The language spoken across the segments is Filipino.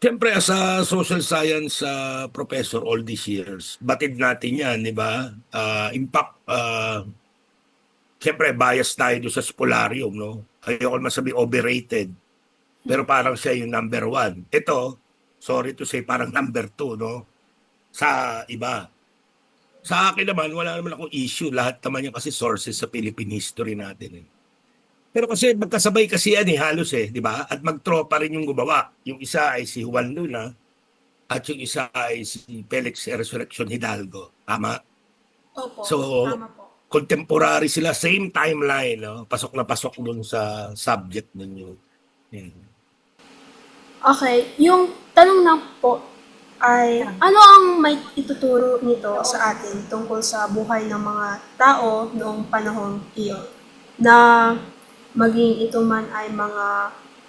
Siyempre, as a social science uh, professor all these years, batid natin yan, di ba? Uh, in fact, uh, siyempre, bias tayo doon sa spolarium, no? Ayoko naman sabi overrated. Pero parang siya yung number one. Ito, sorry to say, parang number two, no? Sa iba. Sa akin naman, wala naman akong issue. Lahat naman yan kasi sources sa Philippine history natin. Eh. Pero kasi magkasabay kasi yan eh, halos eh, di ba? At magtropa rin yung gumawa. Yung isa ay si Juan Luna at yung isa ay si Felix Resurrection Hidalgo. Tama? Opo, So, tama po. Contemporary sila, same timeline. No? Pasok na pasok dun sa subject ninyo. Yan. Okay, yung tanong lang po ay ano ang may ituturo nito sa atin tungkol sa buhay ng mga tao noong panahon iyon na maging ito man ay mga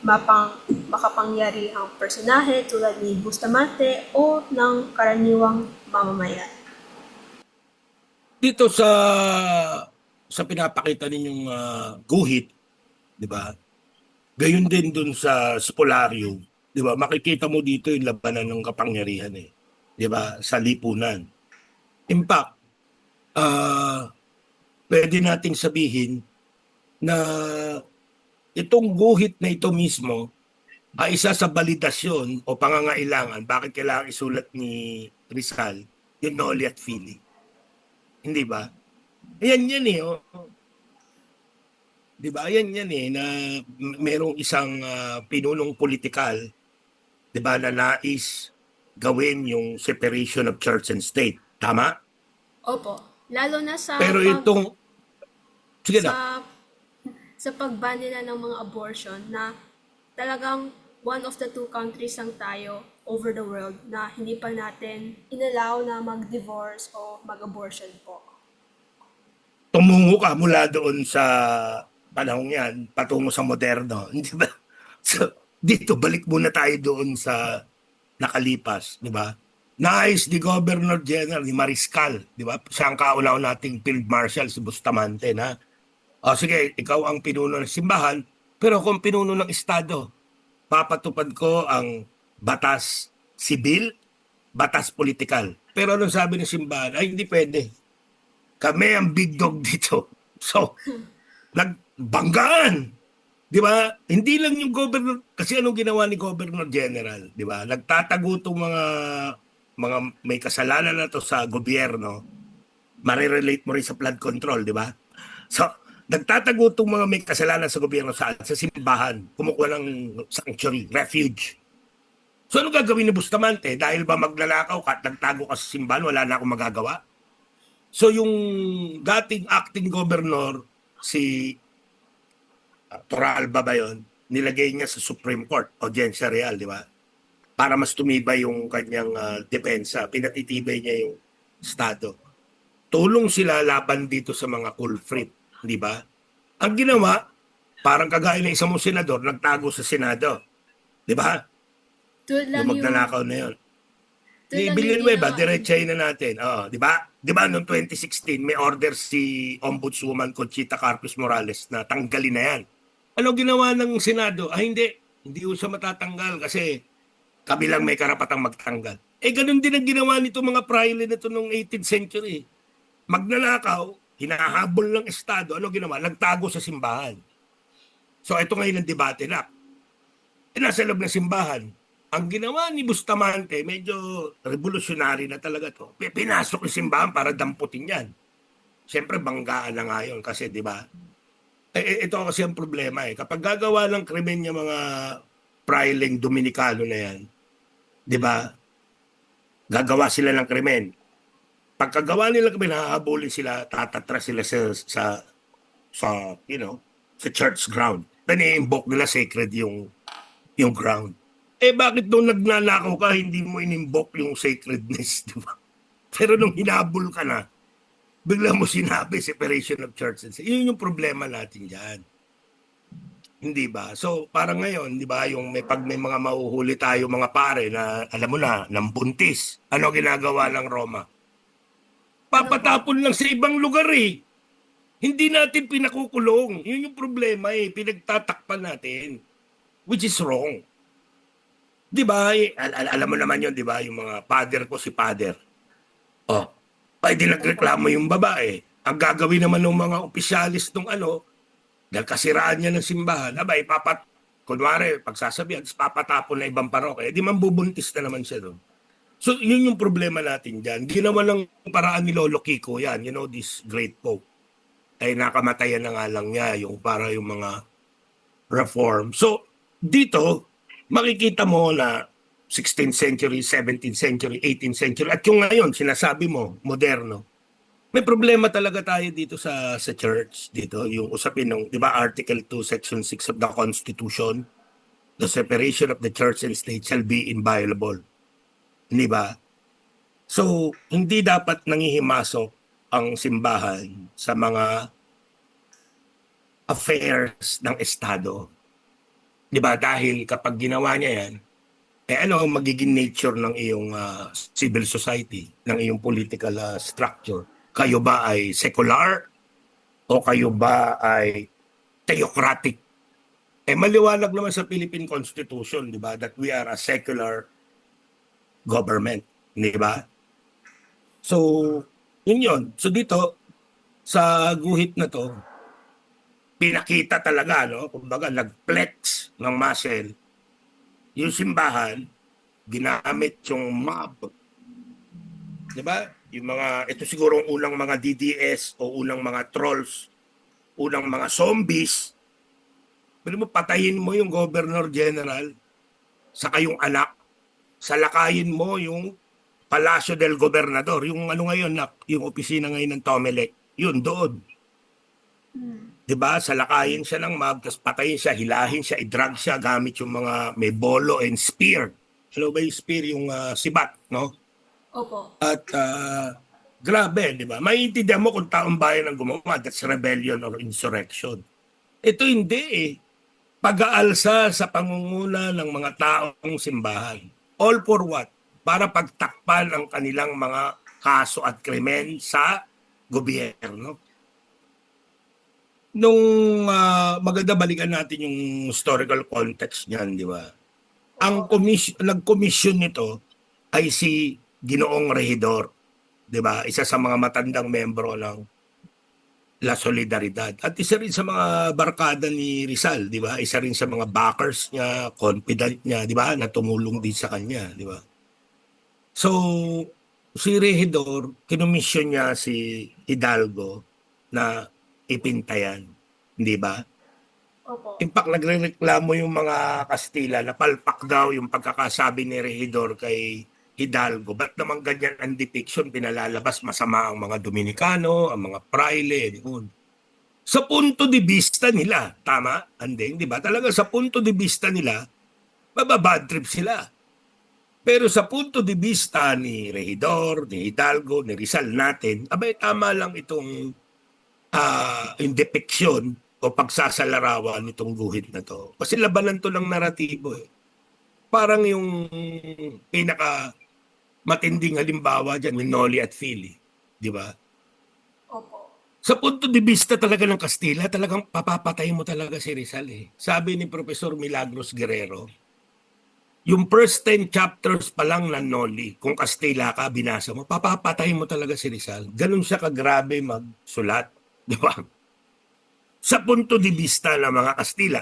mapang, makapangyarihang personahe tulad ni Bustamante o ng karaniwang mamamayan. Dito sa sa pinapakita ninyong ah, guhit, 'di ba? Gayon din dun sa spolarium, 'di ba? Makikita mo dito yung labanan ng kapangyarihan eh. 'Di ba? Sa lipunan. In fact, ah pwede nating sabihin na itong guhit na ito mismo ay isa sa validasyon o pangangailangan bakit kailangan isulat ni Rizal yung Noli at Fili. Hindi ba? Ayan yan eh. Oh. Di ba? Ayan yan eh na merong isang ah, pinunong politikal di ba na nais gawin yung separation of church and state. Tama? Opo, lalo na sa Pero itong Sige na. Sa pagban nila ng mga abortion na talagang one of the two countries lang tayo over the world na hindi pa natin inallow na mag-divorce o mag-abortion po. tumungo ka mula doon sa panahong yan patungo sa moderno. Di ba? So, dito, balik muna tayo doon sa nakalipas, di ba? Nais ni Governor General, ni Mariscal, di ba? Siya ang kaulaw nating Field Marshal, si Bustamante, na, o sige, ikaw ang pinuno ng simbahan, pero kung pinuno ng Estado, papatupad ko ang batas sibil, batas politikal. Pero anong sabi ng simbahan? Ay, hindi pwede kami ang big dog dito. So, nagbanggaan. Di ba? Hindi lang yung governor, kasi anong ginawa ni Governor General, di ba? Nagtatago itong mga, mga may kasalanan na to sa gobyerno, marirelate mo rin sa flood control, di ba? So, nagtatago itong mga may kasalanan sa gobyerno sa, sa simbahan, kumukuha ng sanctuary, refuge. So, ano gagawin ni Bustamante? Dahil ba magnanakaw ka at nagtago ka sa simbahan, wala na akong magagawa? So yung dating acting governor si uh, Toralba ba yun, nilagay niya sa Supreme Court, audiensya real, di ba? Para mas tumibay yung kanyang uh, depensa, pinatitibay niya yung Estado. Tulong sila laban dito sa mga culprit, di ba? Ang ginawa, parang kagaya ng isang mong senador, nagtago sa Senado. Di ba? Tulad lang Yung magnanakaw na yun. lang Villanueva, diretsahin na natin. Oh, di ba? Di ba noong 2016 may order si Ombudswoman Conchita Carpus Morales na tanggalin na yan. Ano ginawa ng Senado? Ah, hindi. Hindi siya matatanggal kasi kami lang may karapatang magtanggal. Eh, ganun din ang ginawa nito mga praile na ito noong 18th century. Magnanakaw, hinahabol ng Estado. Ano ginawa? Nagtago sa simbahan. So, ito ngayon ang debate na. Eh, nasa loob ng simbahan, ang ginawa ni Bustamante, medyo revolutionary na talaga to. Pi- Pinasok yung simbahan para damputin yan. Siyempre, banggaan na nga yun kasi, di ba? Eh, eh, ito kasi ang problema eh. Kapag gagawa ng krimen yung mga priling Dominicano na yan, di ba? Gagawa sila ng krimen. Pagkagawa nila krimen, hahabulin sila, tatatra sila sa, sa, sa, you know, sa church ground. Then i-invoke nila sacred yung, yung ground. Eh bakit nung nagnanakaw ka, hindi mo inimbok yung sacredness, di ba? Pero nung hinabol ka na, bigla mo sinabi separation of church and state. Yun yung problema natin dyan. Hindi ba? So, parang ngayon, di ba, yung may, pag may mga mahuhuli tayo mga pare na, alam mo na, ng buntis, ano ginagawa ng Roma? Papatapon lang sa ibang lugar eh. Hindi natin pinakukulong. Yun yung problema eh. Pinagtatakpan natin. Which is wrong. Di ba? eh, al- al- alam mo naman yun, di ba? Yung mga father ko si father. Oh, pwede nagreklamo yung babae. Ang gagawin naman ng mga opisyalis ng ano, dahil kasiraan niya ng simbahan, aba, ipapat, kunwari, pagsasabihan, papatapon na ibang parokya, di man bubuntis na naman siya doon. So, yun yung problema natin dyan. Ginawa ng paraan ni Lolo Kiko yan, you know, this great pope. Ay nakamatayan na nga lang niya yung para yung mga reform. So, dito, makikita mo na 16th century, 17th century, 18th century, at yung ngayon, sinasabi mo, moderno. May problema talaga tayo dito sa sa church dito yung usapin ng 'di ba Article 2 Section 6 of the Constitution the separation of the church and state shall be inviolable. Di ba? So, hindi dapat nangihimasok ang simbahan sa mga affairs ng Estado. Di ba? Dahil kapag ginawa niya yan, eh ano ang magiging nature ng iyong ah, civil society, ng iyong political ah, structure? Kayo ba ay secular? O kayo ba ay theocratic? Eh maliwanag naman sa Philippine Constitution, di ba, that we are a secular government, di ba? So, yun yun. So dito, sa guhit na to, pinakita talaga, no? Kumbaga, nag-flex ng muscle. Yung simbahan, ginamit yung mob. Di ba? Yung mga, ito siguro ang unang mga DDS o unang mga trolls, unang mga zombies. Pwede mo patayin mo yung governor general, saka yung anak, salakayin mo yung Palacio del Gobernador, yung ano ngayon, nak, yung opisina ngayon ng Tomelec, yun doon. Hmm. 'di ba? Salakayin siya ng mob, tapos patayin siya, hilahin siya, i-drag siya gamit yung mga may bolo and spear. Ano ba yung spear? Yung ah, sibat, no? Opo. At ah, grabe, di ba? Maiintindihan mo kung taong bayan ang gumawa, that's rebellion or insurrection. Ito hindi eh. Pag-aalsa sa pangunguna ng mga taong simbahan. All for what? Para pagtakpan ang kanilang mga kaso at krimen sa gobyerno nung ah, maganda balikan natin yung historical context niyan, di ba? Ang commission, nag-commission nito ay si Ginoong Regidor, di ba? Isa sa mga matandang membro ng La Solidaridad. At isa rin sa mga barkada ni Rizal, di ba? Isa rin sa mga backers niya, confidant niya, di ba? Na tumulong din sa kanya, di ba? So, si Regidor, kinomisyon niya si Hidalgo na ipintayan, di ba? Opo. In fact, nagrereklamo yung mga Kastila na palpak daw yung pagkakasabi ni Regidor kay Hidalgo. Ba't naman ganyan ang depiction pinalalabas masama ang mga Dominikano, ang mga praile, yun. Sa punto de vista nila, tama, andeng, di ba? Talaga sa punto de vista nila, mababad trip sila. Pero sa punto de vista ni Regidor, ni Hidalgo, ni Rizal natin, abay tama lang itong ah yung depiction o pagsasalarawan nitong guhit na to. Kasi labanan to ng naratibo eh. Parang yung pinaka matinding halimbawa dyan, yung Noli at Philly. Di ba? Opo. Sa punto de vista talaga ng Kastila, talagang papapatay mo talaga si Rizal eh. Sabi ni Professor Milagros Guerrero, yung first 10 chapters pa lang ng Noli, kung Kastila ka, binasa mo, papapatay mo talaga si Rizal. Ganun siya kagrabe magsulat. Di ba? Sa punto de vista ng mga Kastila.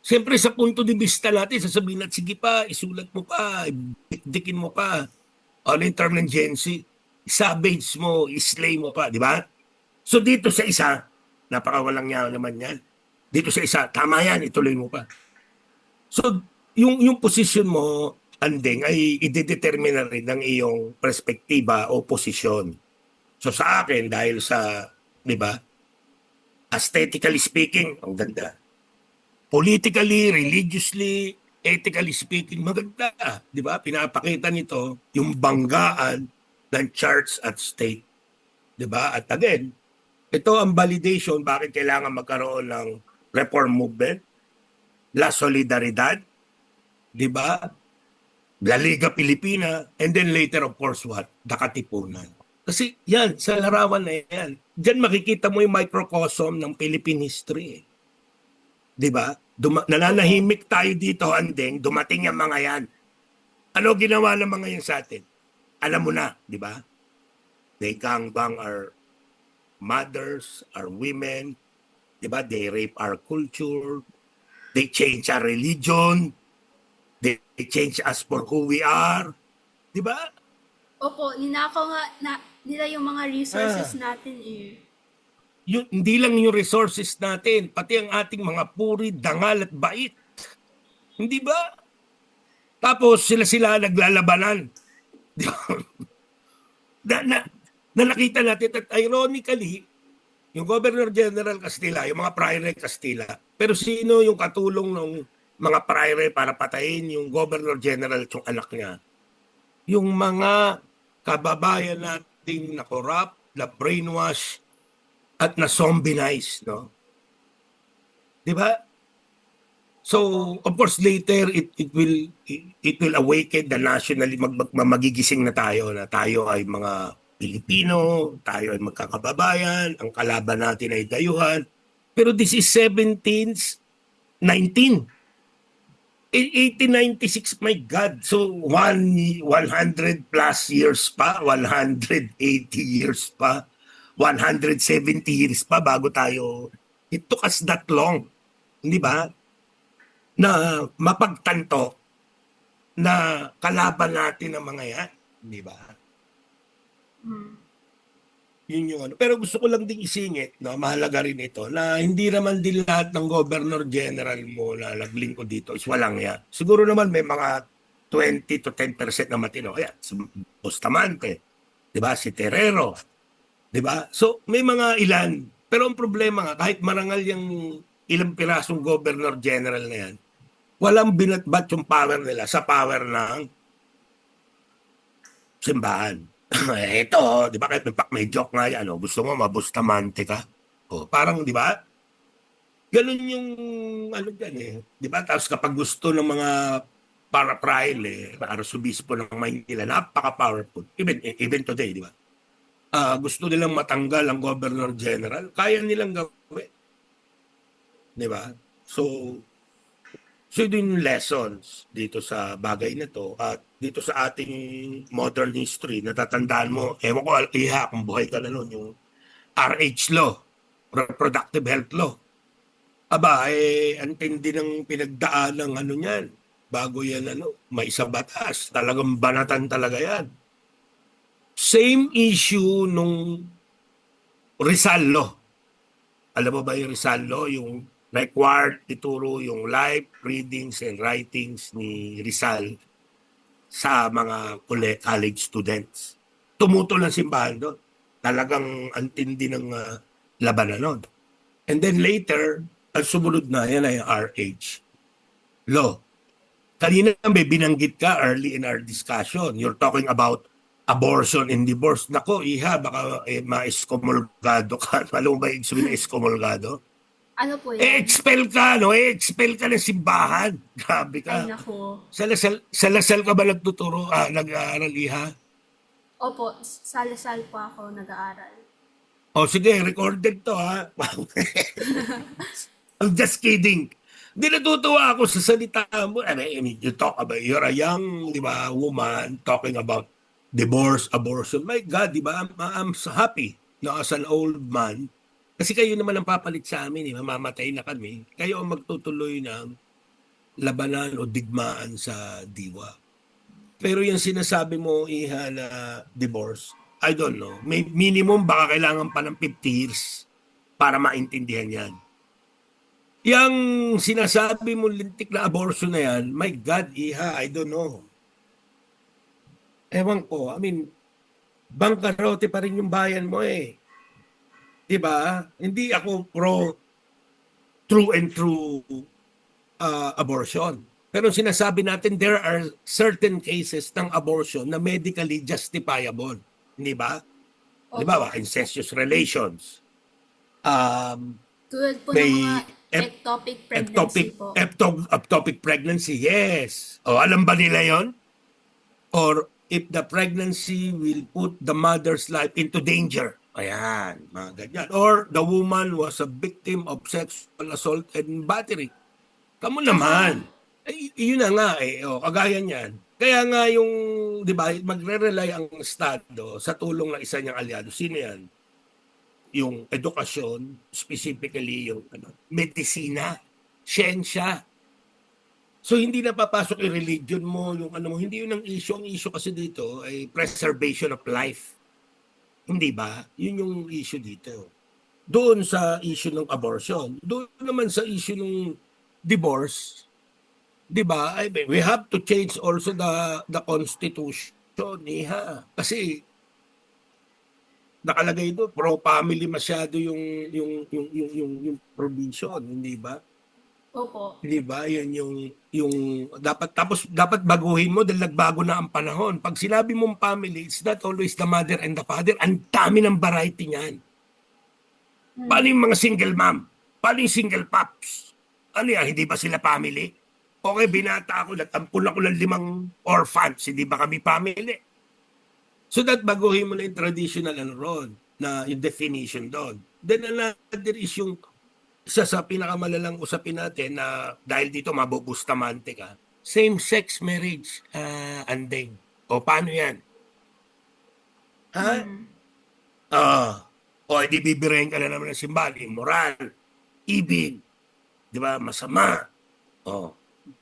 Siyempre sa punto de vista natin, sasabihin natin, sige pa, isulat mo pa, dikin mo pa. Ano yung term ng Gen Z? Savage mo, islay mo pa, di ba? So dito sa isa, napakawalang niya naman yan. Dito sa isa, tama yan, ituloy mo pa. So, yung, yung position mo, andeng, ay idedetermine na rin ng iyong perspektiba o posisyon. So sa akin, dahil sa, di ba, aesthetically speaking, ang ganda. Politically, religiously, ethically speaking, maganda. Di ba? Pinapakita nito yung banggaan ng church at state. Di ba? At again, ito ang validation bakit kailangan magkaroon ng reform movement, La Solidaridad, di ba? La Liga Pilipina, and then later of course what? The Katipunan. Kasi yan, sa larawan na yan, dyan makikita mo yung microcosm ng Philippine history. eh. Di ba? Duma- nananahimik tayo dito, andeng, dumating yung mga yan. Ano ginawa ng mga yan sa atin? Alam mo na, di ba? They gangbang our mothers, our women, di ba? They rape our culture. They change our religion. They, change us for who we are. Di ba? Opo, ninakaw nga na, nila yung mga resources natin eh. Yun, hindi lang yung resources natin, pati ang ating mga puri, dangal at bait. Hindi ba? Tapos sila-sila naglalabanan. Di ba? na, na, na nakita natin at ironically, yung Governor General Castilla, yung mga Priory Castilla, pero sino yung katulong ng mga Priory para patayin yung Governor General at yung anak niya? Yung mga kababayan nating na corrupt, na brainwash, at na zombinize, no? 'Di ba? So, of course later it it will it, it will awaken the nationally mag, mag, magigising na tayo na tayo ay mga Pilipino, tayo ay magkakababayan, ang kalaban natin ay dayuhan. Pero this is 17th 19 In 1896, my God. So, one, 100 plus years pa, 180 years pa, 170 years pa bago tayo, it took us that long, hindi ba? Na mapagtanto na kalaban natin ang mga yan, hindi ba? Hmm. Yun yung ano. Pero gusto ko lang ding isingit, no, mahalaga rin ito, na hindi naman din lahat ng Governor General mo na naglingkod dito is walang yan. Siguro naman may mga 20 to 10% na matino. Ayan, si Bustamante, di ba? Si Terrero, di ba? So, may mga ilan. Pero ang problema nga, kahit marangal yung ilang pirasong Governor General na yan, walang binatbat yung power nila sa power ng simbahan. Ito, di ba, kahit may, may joke nga yan, oh, gusto mo mabustamante ka. Oh, parang, di ba? Ganun yung, ano dyan eh. Di ba? Tapos kapag gusto ng mga para trial eh, para subispo ng Maynila, napaka-powerful. Even, even today, di ba? Ah, gusto nilang matanggal ang Governor General, kaya nilang gawin. Di ba? So, so yun yung lessons dito sa bagay na to at dito sa ating modern history, natatandaan mo, ewan ko, iha, kung buhay ka na noon, yung RH law, reproductive health law. Aba, eh, ang tindi ng pinagdaan ng ano niyan, bago yan, ano, may isa batas, talagang banatan talaga yan. Same issue nung Rizal law. Alam mo ba yung Rizal law, yung required ituro yung live readings and writings ni Rizal sa mga college students. Tumutol ang simbahan doon. Talagang antindi ng uh, labanan nun. And then later, ang sumunod na, yan ay RH law. Kanina may binanggit ka early in our discussion. You're talking about abortion and divorce. Nako, iha, baka eh, ma-eskomulgado ka. Alam mo ba yung sabihin na eskomulgado? Ano po yan? expel ka, no? Expel ka ng simbahan. Grabe Ay, ka. nako. Sa Lasal, sa Lasal ka ba nagtuturo, ah, nag-aaral, iha? Opo, salasal po ako nag-aaral. O sige, recorded to, ha? I'm just kidding. Di natutuwa ako sa salita mo. I mean, you talk about, you're a young, di ba, woman talking about divorce, abortion. My God, di ba? I'm, I'm so happy na as an old man. Kasi kayo naman ang papalit sa amin, eh. mamamatay na kami. Kayo ang magtutuloy ng labanan o digmaan sa diwa. Pero yung sinasabi mo, Iha, na divorce, I don't know. May minimum baka kailangan pa ng 50 years para maintindihan yan. Yang sinasabi mo lintik na abortion na yan, my God, Iha, I don't know. Ewan ko, I mean, bangkarote pa rin yung bayan mo eh. 'Di ba? Hindi ako pro true and true uh, abortion. Pero sinasabi natin there are certain cases ng abortion na medically justifiable. Hindi ba? Di ba? Incestuous relations. Um, Tulad po May ng mga ectopic pregnancy ectopic, po. ecto- ectopic pregnancy, yes. O, alam ba nila yon? Or if the pregnancy will put the mother's life into danger. Ayan, mga ganyan. Or the woman was a victim of sexual assault and battery. Kamu naman. Eh, yun na nga eh. O, kagaya niyan. Kaya nga yung, di ba, magre-rely ang Estado sa tulong ng isa niyang aliado. Sino yan? Yung edukasyon, specifically yung ano, medisina, siyensya. So hindi na papasok yung religion mo, yung ano mo, hindi yun ang issue. Ang issue kasi dito ay preservation of life. Hindi ba? Yun yung issue dito. Doon sa issue ng abortion, doon naman sa issue ng divorce, 'di ba? I mean, we have to change also the the constitution, iha. Kasi nakalagay doon pro family masyado yung yung yung yung yung, yung provision, hindi ba? Opo. Hindi ba? Yan yung yung dapat tapos dapat baguhin mo dahil nagbago na ang panahon. Pag sinabi mong family, it's not always the mother and the father. Ang dami ng variety niyan. Paano yung mga single mom? Paano yung single pops? Ano yan? Hindi ba sila family? Okay, binata ako, nagtampon ako ng limang orphans. Hindi ba kami family? So that baguhin mo na yung traditional ano ron, na yung definition doon. Then another is yung isa sa pinakamalalang usapin natin na dahil dito mabubustamante ka, same-sex marriage, uh, anding. O paano yan? Ha? Mm. Ah, o edi bibirahin ka na naman ng simbahan, immoral, ibig, di ba, masama. Oh,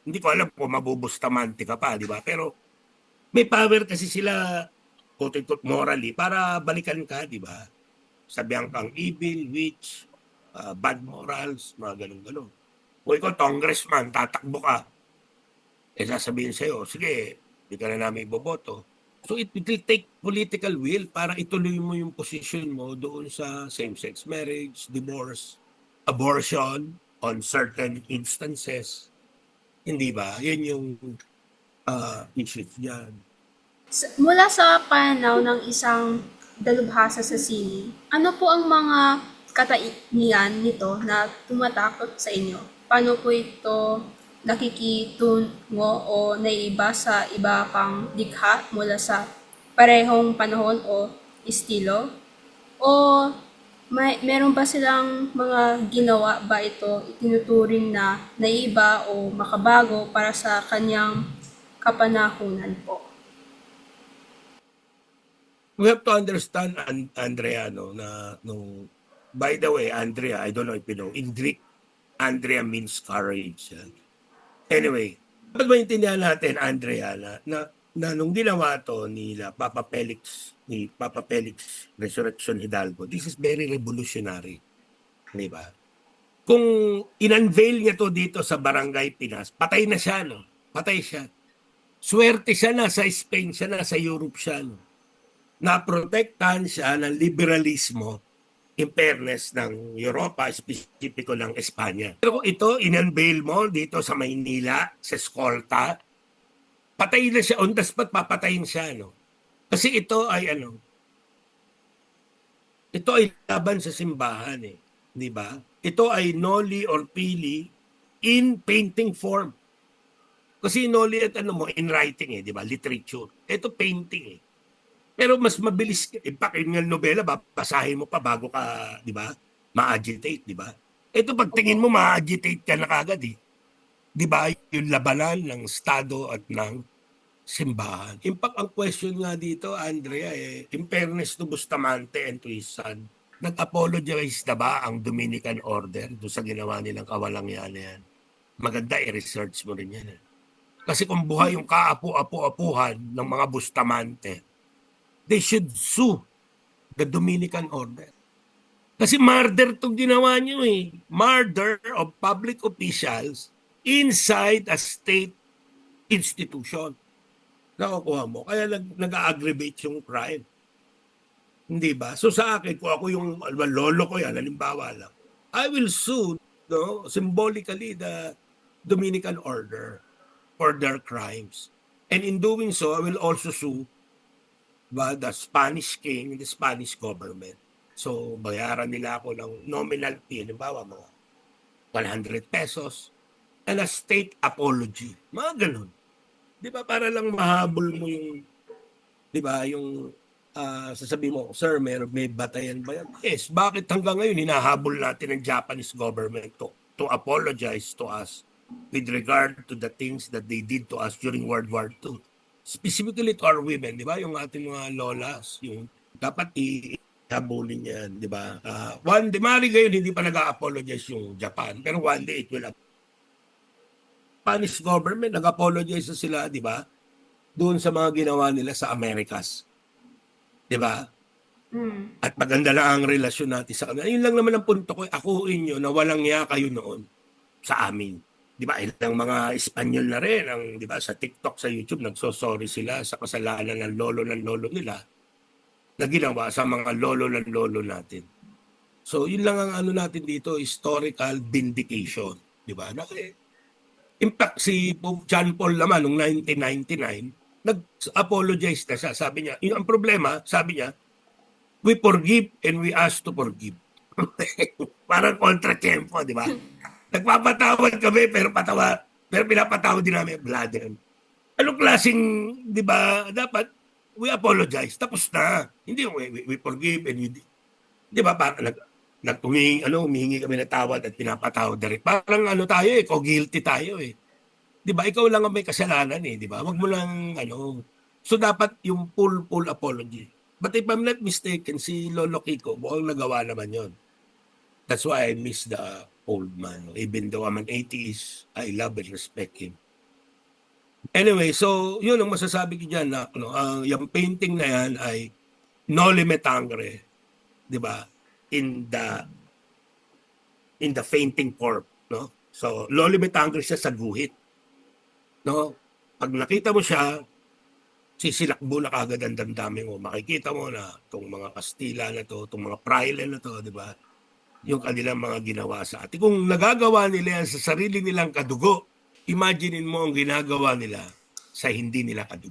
hindi ko alam kung mabubustamante ka pa, di ba? Pero may power kasi sila, quote-unquote, morally, para balikan ka, di ba? Sabihan kang evil, witch, ah, bad morals, mga ganun-ganun. O ikaw, congressman, tatakbo ka. Eh, sasabihin sa'yo, sige, di ka na namin iboboto. So it will take political will para ituloy mo yung position mo doon sa same-sex marriage, divorce, abortion on certain instances. Hindi ba? Yan yung uh, issue diyan. Sa- mula sa pananaw ng isang dalubhasa sa sini, ano po ang mga kataihan nito na tumatakot sa inyo? Paano po ito nakikitungo o naiba sa iba pang likha mula sa parehong panahon o estilo? O may, meron ba silang mga ginawa ba ito itinuturing na naiba o makabago para sa kanyang kapanahunan po? We have to understand, An- Andrea, no, na, nung, by the way, Andrea, I don't know if you know, in Greek, Andrea means courage. Anyway, dapat maintindihan natin, Andrea, na, na, na nung ginawa to nila Papa Felix, ni Papa Felix Resurrection Hidalgo, this is very revolutionary. Di ba? Kung in-unveil niya to dito sa Barangay Pinas, patay na siya, no? Patay siya. Swerte siya na sa Spain, siya na sa Europe siya, no? naprotektahan siya ng liberalismo in ng Europa, specifico ng Espanya. Pero ito, in-unveil mo dito sa Maynila, sa Escolta, patay na siya, on the spot, papatayin siya, no? Kasi ito ay ano, ito ay laban sa simbahan, eh. Di ba? Ito ay noli or pili in painting form. Kasi noli at ano mo, in writing, eh, di ba? Literature. Ito painting, eh. Pero mas mabilis, in fact, yung nobela, babasahin mo pa bago ka, di ba, ma-agitate, di ba? Ito pag tingin mo, ma-agitate ka na kagad, eh. Di ba, yung labanan ng Estado at ng simbahan. In fact, ang question nga dito, Andrea, eh, in fairness to Bustamante and to his son, nag-apologize na ba ang Dominican Order doon sa ginawa nilang kawalangyaan na yan? Maganda, i-research mo rin yan. Eh. Kasi kung buhay yung kaapu-apu-apuhan ng mga Bustamante, they should sue the Dominican Order. Kasi murder itong ginawa niyo eh. Murder of public officials inside a state institution. Nakukuha mo. Kaya nag, nag-aggravate yung crime. Hindi ba? So sa akin, kung ako yung lolo ko yan, halimbawa lang, I will sue no, symbolically the Dominican Order for their crimes. And in doing so, I will also sue the Spanish king the Spanish government. So, bayaran nila ako ng nominal fee, halimbawa mga 100 pesos, and a state apology. Mga ganun. Di ba, para lang mahabol mo yung, di ba, yung ah, sasabihin mo, sir, may, may batayan ba yan? Yes, bakit hanggang ngayon hinahabol natin ng Japanese government to, to apologize to us with regard to the things that they did to us during World War II? Specifically to our women, di ba? Yung ating mga lolas, yung dapat i-habulin yan, di ba? Ah, one day, maaari ngayon hindi pa nag-apologize yung Japan, pero one day it will Spanish government, nag-apologize na sila, di ba? Doon sa mga ginawa nila sa Americas. Di ba? Mm. At maganda na ang relasyon natin sa kanila. Yun lang naman ang punto ko. Akuin nyo na walang ya kayo noon sa amin. Di ba? Ilang mga Espanyol na rin. Ang, di ba? Sa TikTok, sa YouTube, nagsosorry sila sa kasalanan ng lolo ng lolo nila na ginawa sa mga lolo ng lolo natin. So, yun lang ang ano natin dito, historical vindication. Di ba? Na, eh, in fact, si Pope John Paul naman, noong 1999, nag-apologize na siya. Sabi niya, yung ang problema, sabi niya, we forgive and we ask to forgive. Parang kontra-tempo, di ba? Nagpapatawad kami, pero patawa, pero pinapatawad din namin, brother. Anong klaseng, di ba, dapat, we apologize, tapos na. Hindi, we, we, forgive and we, di ba, parang nag, nag humingi, ano, humihingi kami ng tawad at pinapatawad na. Parang ano tayo eh, co-guilty tayo eh. Di ba, ikaw lang ang may kasalanan eh, di ba? Wag mo lang, ano, so dapat yung full, full apology. But if I'm not mistaken, si Lolo Kiko, mukhang nagawa naman yon. That's why I miss the old man. Even though I'm an atheist, I love and respect him. Anyway, so yun ang masasabi ko dyan na ano, ang yung painting na yan ay Noli Me Tangere, di ba? In the in the fainting corp, no? So, Loli Me Tangere siya sa guhit. No? Pag nakita mo siya, sisilakbo na kagad ang damdamin mo. Makikita mo na itong mga Kastila na to, itong mga Praile na to, di ba? Yung kanilang mga ginawa sa atin. Kung nagagawa nila yan sa sarili nilang kadugo, imaginein mo ang ginagawa nila sa hindi nila kadugo.